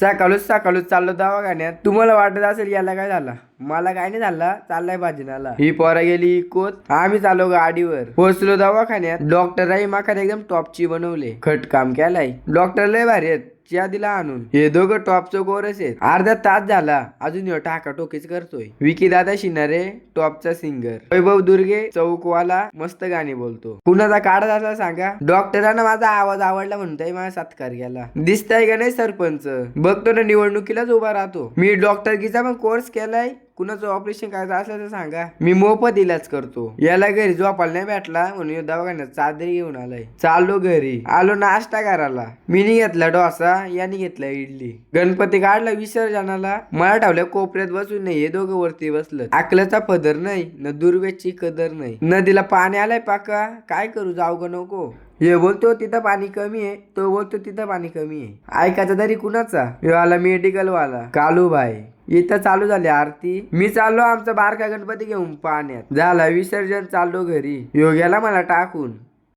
सकाळूच सकाळूच चाललो दवाखान्यात. तुम्हाला वाटत असेल याला काय झाला? मला काय नाही झाला. चाललाय भाजनाला. ही पोरा गेली इकोत आम्ही चाललो गाडीवर. पोहोचलो दवाखान्यात. डॉक्टर माखाने एकदम टॉपची बनवले. खट काम केलाय. डॉक्टर लय भारी आहेत. च्या दिला आणून. हे दोघं टॉपचं कोरस आहेत. अर्धा तास झाला अजून ह्यो टाका टोकीच करतोय. विकी दादा शिनारे टॉपचा सिंगर. वैभव दुर्गे चौकवाला मस्त गाणी बोलतो. कुणाचा काढत असला सांगा? डॉक्टरांना माझा आवाज आवडला म्हणताय माझा सत्कार केला. दिसताय का नाही सरपंच? बघतो ना निवडणुकीलाच उभा राहतो. मी डॉक्टरकीचा पण कोर्स केलाय. कुणाचं ऑपरेशन करायचं असलं तर सांगा. मी मोफत इलाज करतो. याला घरी झोपायला नाही भेटला म्हणून दवाखान्यात चादरी घेऊन आलाय. चाललो घरी. आलो नाश्ता करायला. मीनी घेतला डोसा याने घेतला इडली. गणपती काढला विसर्जनाला. मला ठेवल्या कोपऱ्यात बसून नाही हे दोघं वरती बसलं. आकल्याचा पदर नाही न दुर्वेची कदर नाही. नदीला पाणी आलाय पाका. काय करू जाऊ ग नको? हे बोलतो तिथं पाणी कमी आहे. तो बोलतो तिथं पाणी कमी आहे. ऐकायचा तरी कुणाचा? आला मेडिकल वाला. कालू भाई इथं चालू झाली आरती. मी चाललो आमचा बारका गणपती घेऊन पाण्यात. झाला विसर्जन चाललो घरी. योग्याला मला टाकून.